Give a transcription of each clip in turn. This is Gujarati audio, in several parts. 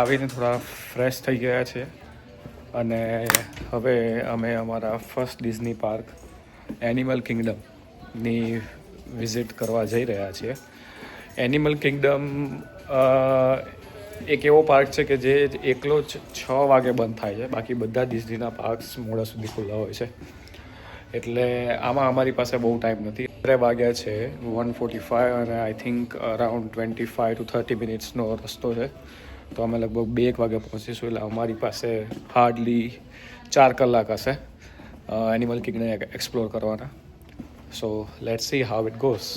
આવીને થોડા ફ્રેશ થઈ ગયા છે. અને હવે અમે અમારા ફર્સ્ટ ડિઝની પાર્ક એનિમલ કિંગડમની વિઝિટ કરવા જઈ રહ્યા છીએ. એનિમલ કિંગડમ એક એવો પાર્ક છે કે જે એકલો જ છ વાગે બંધ થાય છે. બાકી બધા ડિઝનીના પાર્ક્સ મોડા સુધી ખુલ્લા હોય છે. એટલે આમાં અમારી પાસે બહુ ટાઈમ નથી. અત્યારે વાગ્યા છે વન ફોર્ટી ફાઇવ અને I think around twenty five to thirty મિનિટ્સનો રસ્તો છે. તો અમે લગભગ બે એક વાગે પહોંચીશું એટલે અમારી પાસે હાર્ડલી ચાર કલાક હશે. એનિમલ કિંગને એક્સપ્લોર કરવાના. So let see how it goes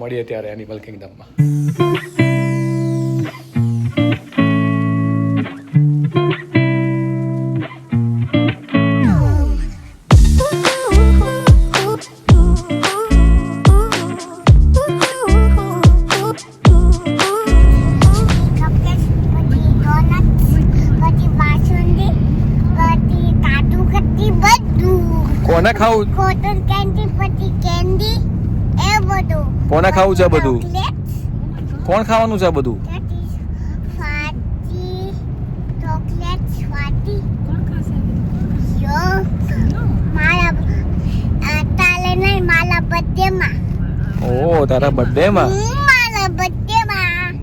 મળીએ ત્યારે એનિમલ કિંગડમમાં કોને ખાવું છે બધું? કોણ ખાવાનું છે આ બધું? ઓ તારા બર્થડે માં?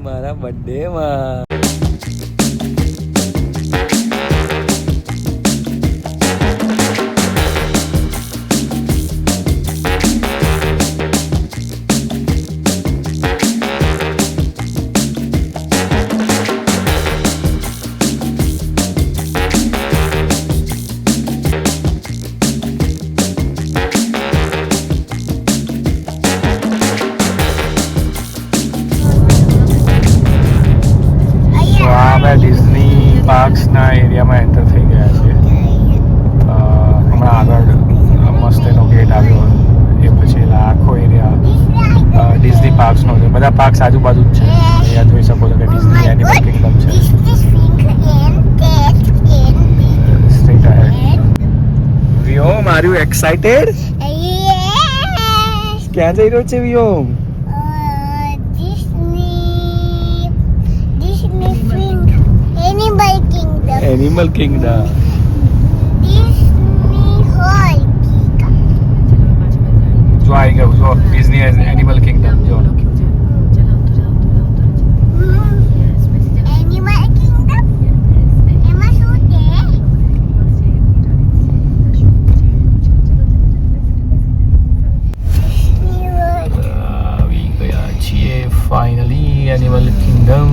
મારા બર્થડે મારા આર યુ એક્સાઇટેડ yes. ક્યાં જઈ રહ્યો છે Vyom Uh, Disney Disney finger Animal Kingdom animal kingdom Disney Hall જો આવી ગયું જો Disney animal Kingdom Finally animal kingdom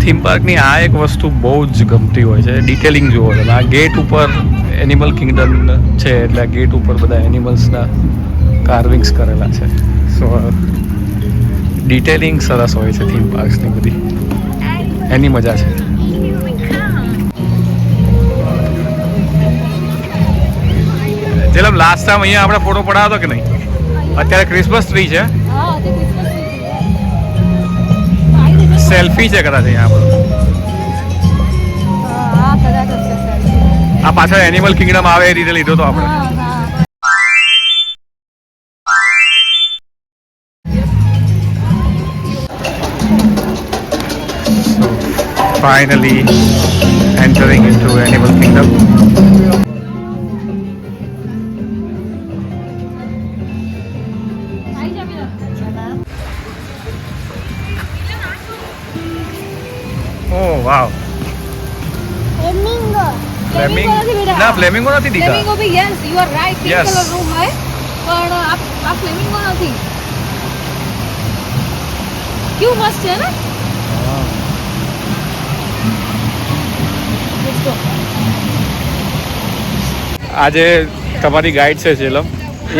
theme પાર્કની આ એક વસ્તુ બહુ જ ગમતી હોય છે ડિટેલિંગ જુઓ તમે. આ ગેટ ઉપર એનિમલ કિંગડમ છે એટલે આ ગેટ ઉપર બધા એનિમલ્સના કાર્વિંગ્સ કરેલા છે. સો ડિટેલિંગ સરસ હોય છે થીમ પાર્ક્સની બધી. એની મજા છે. જેલમ લાસ્ટ ટાઈમ અહીંયા આપણે ફોટો પડાવ્યો હતો કે નહીં? અત્યારે ક્રિસમસ ટ્રી છે. સેલ્ફી છે કદાચ અહીંયા આપણું આ પાછળ એનિમલ કિંગડમ આવે એ રીતે લીધો તો આપણે. finally entering into animal kingdom. Flamingo નથી દીધા? Flamingo be yes you are right pink colour room hey પણ આ આ ફ્લેમિંગો નથી. ક્યુ મસ્ત છે ને? આજે તમારી ગાઈડ છે જેલમ.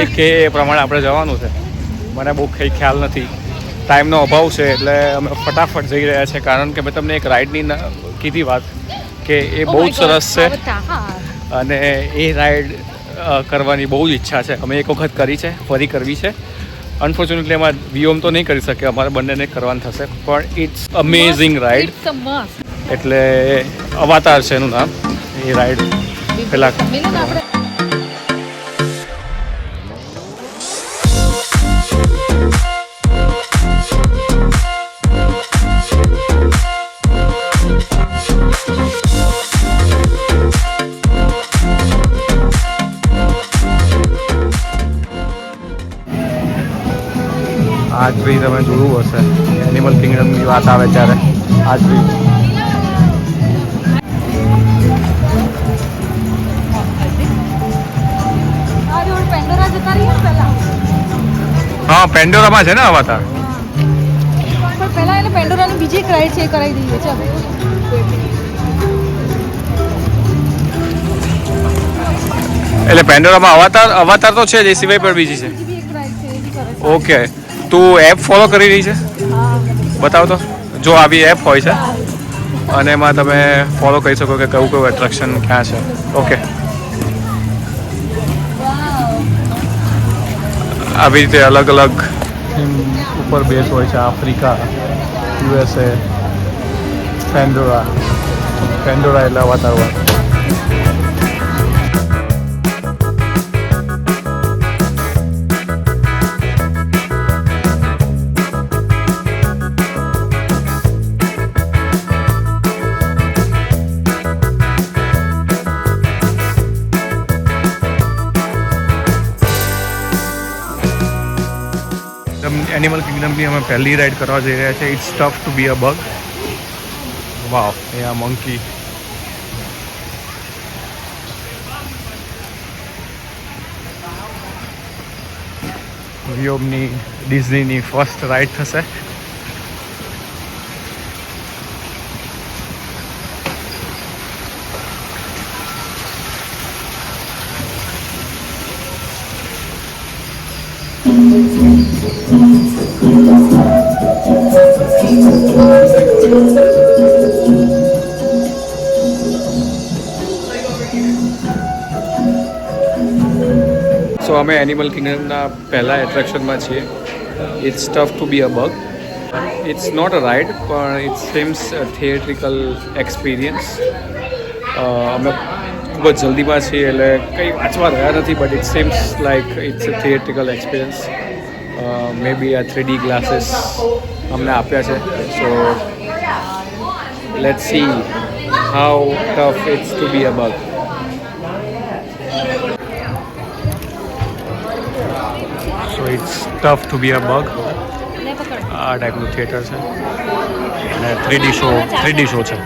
એ કે એ પ્રમાણે આપણે જવાનું છે. મને બહુ કંઈ ખ્યાલ નથી. ટાઈમનો અભાવ છે એટલે અમે ફટાફટ જઈ રહ્યા છે. કારણ કે મેં તમને એક રાઈડની કીધી વાત કે એ Oh બહુ જ સરસ છે. અને એ રાઈડ કરવાની બહુ જ ઈચ્છા છે. અમે એક વખત કરી છે ફરી કરવી છે. અનફોર્ચ્યુનેટલી એમાં વિયોમ તો નહીં કરી શકે અમારે બંનેને કરવાનું થશે પણ ઇટ્સ અમેઝિંગ રાઈડ. એટલે અવાતાર છે એનું નામ. એ રાઈડ પેલા મિલન આપણે આ તમે જોયું હશે. એનિમલ કિંગડમની વાત આવે ત્યારે. આજ પહેલા હા પેન્ડોરામાં છે ને અવાતાર પણ પહેલા એને પેન્ડોરાની બીજી એક રાઈડ છે એ કરાવી દઈએ ચાલો એટલે પેન્ડોરામાં અવાતાર અવાતાર તો છે જ એ સિવાય પણ બીજી છે. બી બી ઓકે તું એપ ફોલો કરી રહી છે? બતાવો તો. જો આવી એપ હોય છે, અને એમાં તમે ફોલો કરી શકો કે કયું કયું એટ્રેક્શન ક્યાં છે. ઓકે આવી રીતે અલગ અલગ ઉપર બેઝ હોય છે આફ્રિકા યુએસએ પેન્ડોરા પેન્ડોરા એટલે અવાતાર એનિમલ કિંગડમની અમે પહેલી રાઈડ કરવા જઈ રહ્યા છે it's tough to be a bug wow એ આ મંકી વિયોમની ડિઝનીની ફર્સ્ટ રાઈડ થશે અમે એનિમલ કિંગડમના પહેલાં એટ્રેક્શનમાં છીએ. It's tough to be a bug it's not a ride પણ ઇટ સેમ્સ થિયેટ્રિકલ એક્સપિરિયન્સ અમે ખૂબ જ જલ્દીમાં છીએ, એટલે કંઈ વાંચવા રહ્યા નથી but it seems like it's a theatrical experience maybe આ થ્રી ડી ગ્લાસીસ અમને આપ્યા છે. So let see how tough it's to be a bug tough to be a bug આ ટાઈપનું થિયેટર છે. અને three D show three D show છે.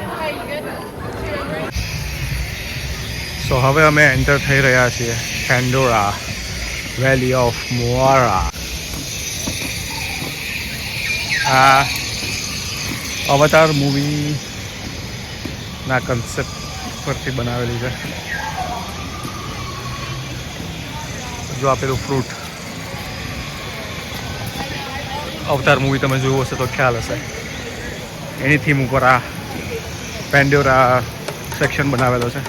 સો હવે અમે એન્ટર થઈ રહ્યા છીએ ફેન્ડોરા વેલી ઓફ મોઆરા આ અવતાર મૂવી ના કન્સેપ્ટ પરથી બનાવેલી છે. જો આપેલું ફ્રૂટ અવતાર મૂવી તમે જોયું હશે તો ખ્યાલ હશે. એની થીમ ઉપર આ પેન્ડોરા સેક્શન બનાવેલો છે.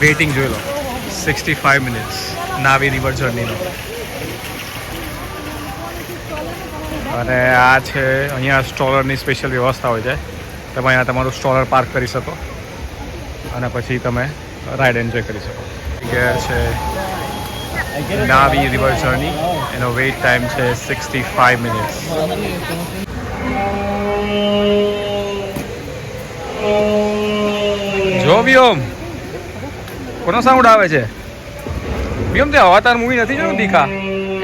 વેઇટિંગ જોઈ લો sixty five minutes Navi river જર્નીનો અને આ છે અહીંયા સ્ટોલરની સ્પેશિયલ વ્યવસ્થા હોય છે. તમે અહીંયા તમારું સ્ટોલર પાર્ક કરી શકો અને પછી તમે રાઈડ એન્જોય કરી શકો. ગેર છે નાવી રિવર જર્ની એનો વેઇટ ટાઈમ છે સિક્સટી ફાઈવ મિનિટ્સ જો વ્યોમ, કોનો સાઉન્ડ આવે છે? વ્યોમ, તે અવાતાર મૂવી નથી જોયું દીખા?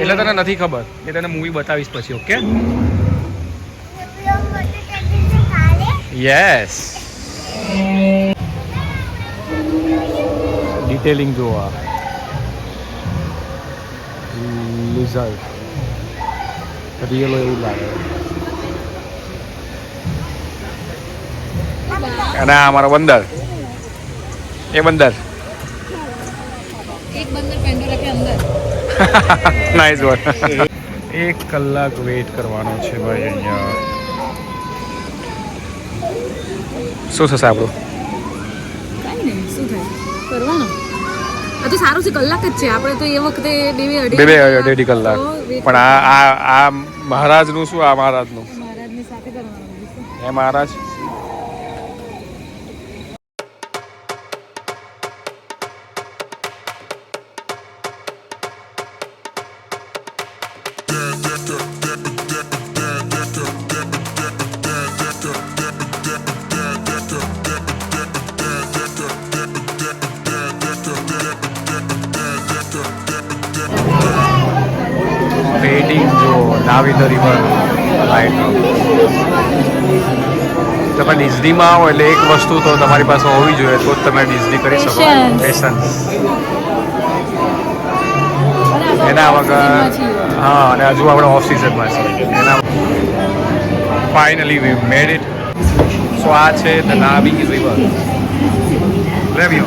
એટલે તને નથી ખબર. એ તને મૂવી બતાવીશ પછી ઓકે યસ ડિટેલિંગ જોવા લિઝર્ડ રિયલો એવું લાગે. અને આ અમારો બંદર. એ બંદર એક બંદર પેન્ડોરા કે અંદર નાઇસ વન એક કલાક વેઇટ કરવાનો છે ભાઈ અહીંયા. શું થશે આપણું? કાંઈ નહીં શું આ તો સારું છે કલાક જ છે. આપણે તો એ વખતે બે બે બે બે અઢી કલાક. પણ આ આ આ મહારાજનું શું આ મહારાજનું? મહારાજની સાથે કરવાનું બીજું એ મહારાજ? ડિઝનીમાં આવો એટલે એક વસ્તુ તો તમારી પાસે હોવી જોઈએ તો જ તમે ડિઝની કરી શકો. પેશન્સ એના વગર હા અને હજુ આપણે ઓફ સિઝનમાં છીએ. એના finally V made it so આ છે the Navi river review!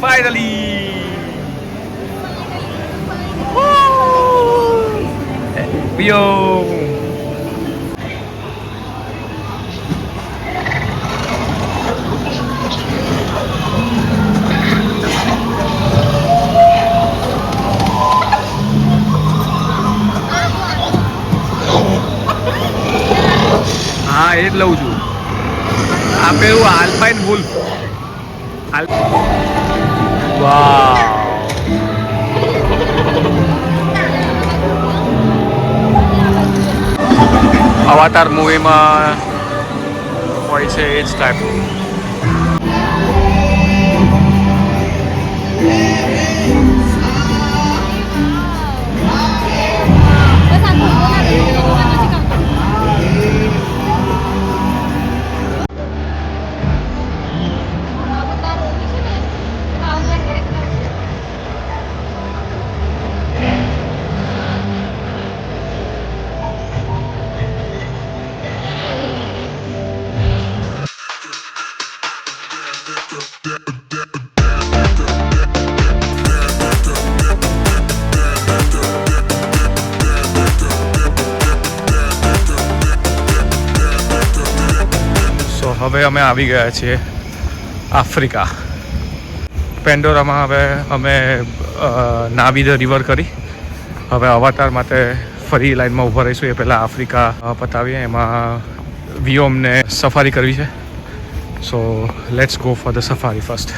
Finally! Woo! Yo! હા એ જ લઉં છું આ પેલું આલ્પાઇન વુલ્ફ આલ વાવ અવાતાર મૂવીમાં હોય છે એ જ ટાઈપનું હવે અમે આવી ગયા છીએ આફ્રિકા. પેન્ડોરામાં હવે અમે નાવી ધ રિવર કરી. હવે અવાતાર માટે ફરી લાઈનમાં ઊભા રહીશું. એ પહેલાં આફ્રિકા પતાવીએ. એમાં વિયોમને સફારી કરવી છે. So let's go for the safari first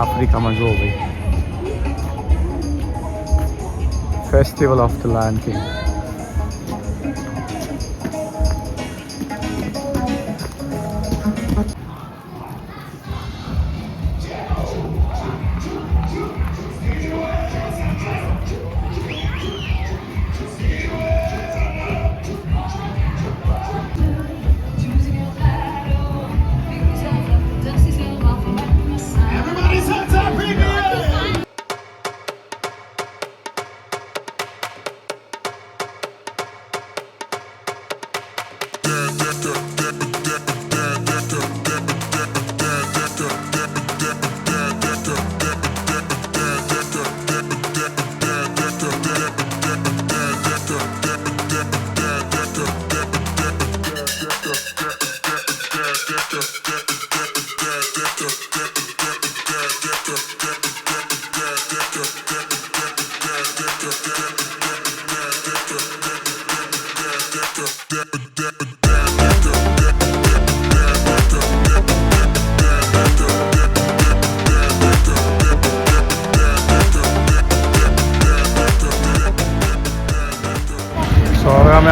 આફ્રિકામાં જુઓ ભાઈ. Festival of the Lion King.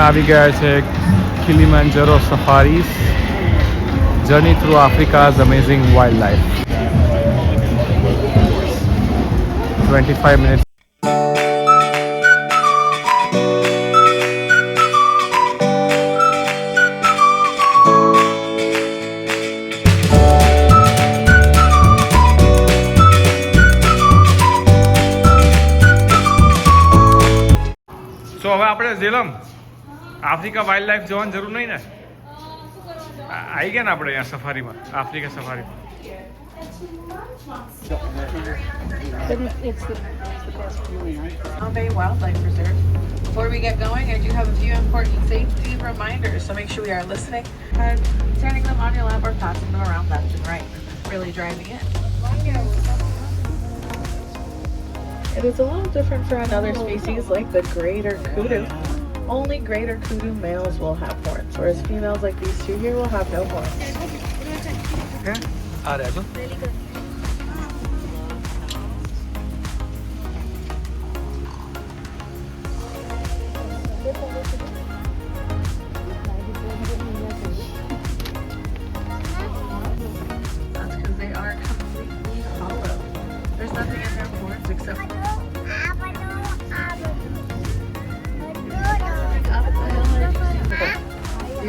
આવી ગયા છે Kilimanjaro safaris journey through Africa's amazing wildlife twenty five minute so હવે આપણે ઝેલમ. આફ્રિકા વાઇલ્ડ લાઈફ જવાની જરૂર નહીં ને આ- આવી ગયા ને આપણે અહીંયા સફારીમાં Africa સફારીમાં Palm Bay Wildlife Reserve. Before we get going, I do have a few important safety reminders, so make sure we are listening and turning them on your lap or passing them around left and right. Really driving it. It is a little different for another species like the greater kudu. Only greater kudu males will have horns, whereas females like these two here will have no horns. Yeah. Really good.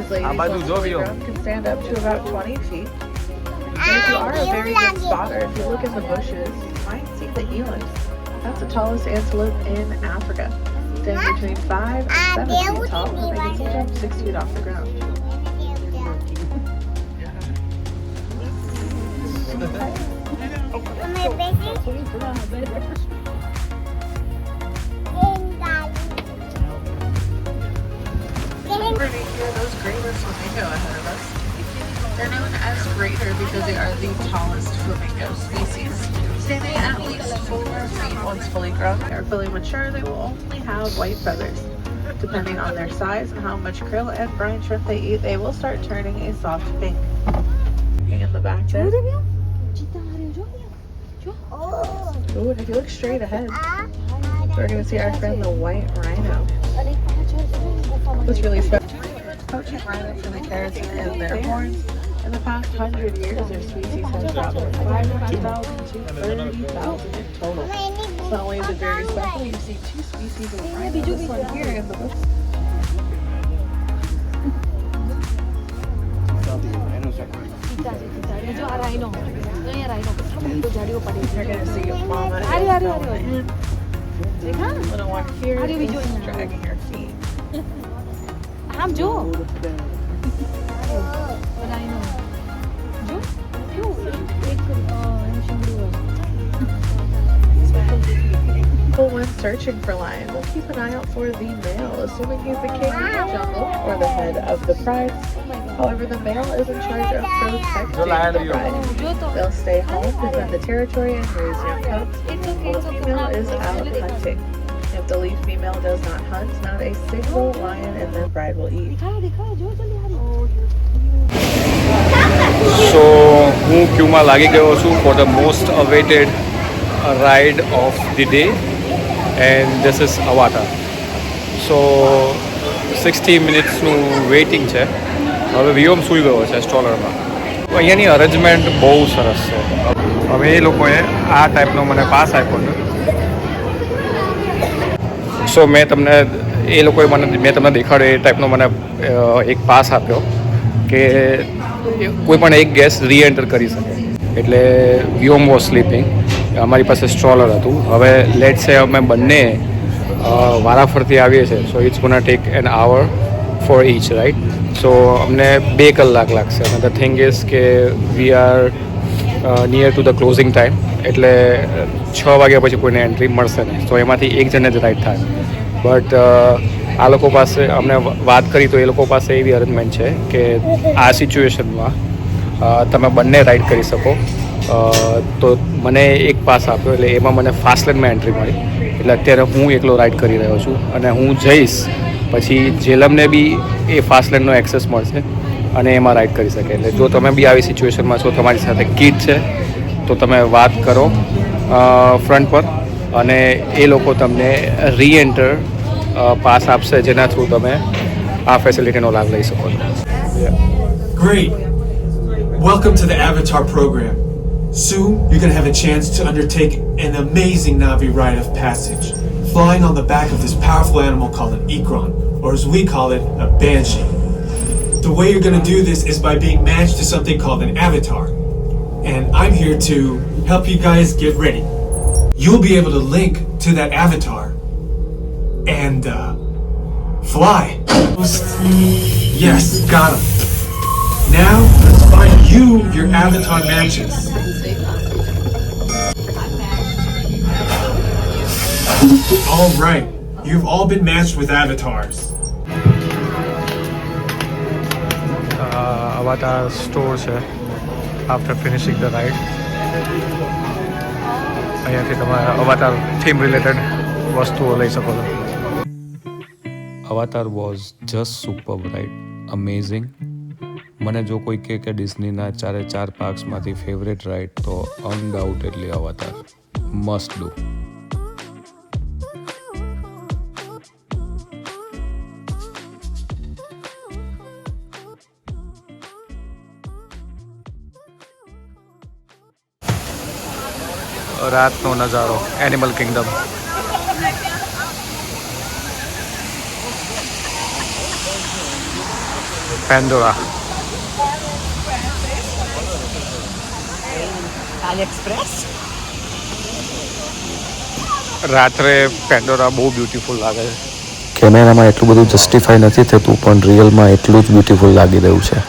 ladies on the can stand up to about 20 feet. And if you are a very good spotter, if you look in the bushes, you might see the eland. That's the tallest antelope in Africa. They're between 5 and 7 feet tall, and they can jump 6 feet off the ground. My? Those greater flamingo ahead of us. They're known as greater because they are the tallest flamingo species. Standing at least four feet once fully grown. They are fully mature, they will only have white feathers. Depending on their size and how much krill and brine shrimp they eat, they will start turning a soft pink. Looking in the back there. Ooh, if you look straight ahead, we're gonna see our friend the white rhino. What's really special? poaching rhino for the carrots and their horns. In the past 100 years, their species has dropped from 5,000 to 30,000 in total. Not only is it very special, you see two species of rhino, this one here in the woods. जो राइनो जो ये राइनो इसको झाड़ियों पड़ी अरे अरे अरे देखा अरे भी dragging her feet I'm Jo. Wala yun. Jo? Jo. People was searching for lion. We'll keep an eye out for the male, assuming he's the king of the jungle or the head of the pride. However, the male is in charge of protecting the pride. They'll stay home, defend the territory, and raise young cubs. While the female is out hunting. Leaf female does not hunt, not a single lion in their pride will eat. સો હું ક્યુમાં લાગી ગયો છું for the most awaited ride of the day and this is Avatar so sixty મિનિટ્સનું waiting છે. હવે વિયોમ સૂઈ ગયો છે સ્ટોલરમાં અહીંયાની અરેન્જમેન્ટ બહુ સરસ છે. હવે એ લોકોએ આ ટાઈપનો મને પાસ આપ્યો છે. સો મેં તમને, એ લોકોએ મને, મેં તમને દેખાડ્યો એ ટાઈપનો મને એક પાસ આપ્યો કે કોઈ પણ એક ગેસ રીએન્ટર કરી શકે. એટલે વ્યોમ વોઝ સ્લીપિંગ અમારી પાસે સ્ટ્રોલર હતું. હવે લેટ સે અમે બંને વારાફરતી આવીએ છીએ so it's gonna take an hour for each right so અમને બે કલાક લાગશે. અને ધ થિંગ ઇઝ કે we are near to the closing time એટલે, છ વાગ્યા પછી કોઈને એન્ટ્રી મળશે નહીં. તો એમાંથી એક જણને જ રાઈડ થાય. બટ આ લોકો પાસે અમને વાત કરી તો એ લોકો પાસે એવી અરેન્જમેન્ટ છે કે આ સિચ્યુએશનમાં તમે બંને રાઈડ કરી શકો. તો મને એક પાસ આપ્યો એટલે એમાં મને ફાસ્ટ લેનમાં એન્ટ્રી મળી. એટલે અત્યારે હું એકલો રાઈડ કરી રહ્યો છું અને હું જઈશ. પછી જેલમને બી એ ફાસ્ટ લેનનો એક્સેસ મળશે. અને એમાં રાઈડ કરી શકે એટલે જો તમે બી આવી સિચ્યુએશનમાં છો તમારી સાથે કીટ છે તો તમે વાત કરો ફ્રન્ટ પર અને એ લોકો તમને રીએન્ટર પાસ આપશે જેના થ્રુ તમે આ ફેસિલિટીનો લાભ લઈ શકો છો Great. Welcome to the Avatar program. Soon, you're going to have a chance to undertake an amazing Navi rite of passage, flying on the back of this powerful animal called an Ikron, or as we call it, a Banshee. The way you're going to do this is by being matched to something called an avatar. And I'm here to help you guys get ready. You'll be able to link to that avatar and uh, fly. Yes, got him. Now, let's find you your avatar matches. All right, you've all been matched with avatars. Avatar store છે. આફ્ટર ફિનિશિંગ ધ રાઇડ અહીંયાથી તમે અવાતાર થીમ રિલેટેડ વસ્તુઓ લઈ શકો છો. Avatar was just super ride amazing મને જો કોઈ કહે કે ડિઝનીના ચારે ચાર પાર્ક્સમાંથી ફેવરેટ રાઇડ તો અનડાઉટેડલી અવાતાર મસ્ટ ડુ રાતનો નજારો એનિમલ કિંગડમ પેન્ડોરા રાત્રે પેન્ડોરા બહુ બ્યુટીફુલ લાગે છે. કેમેરામાં એટલું બધું જસ્ટિફાઈ નથી થતું પણ રિયલમાં એટલું જ બ્યુટીફુલ લાગી રહ્યું છે.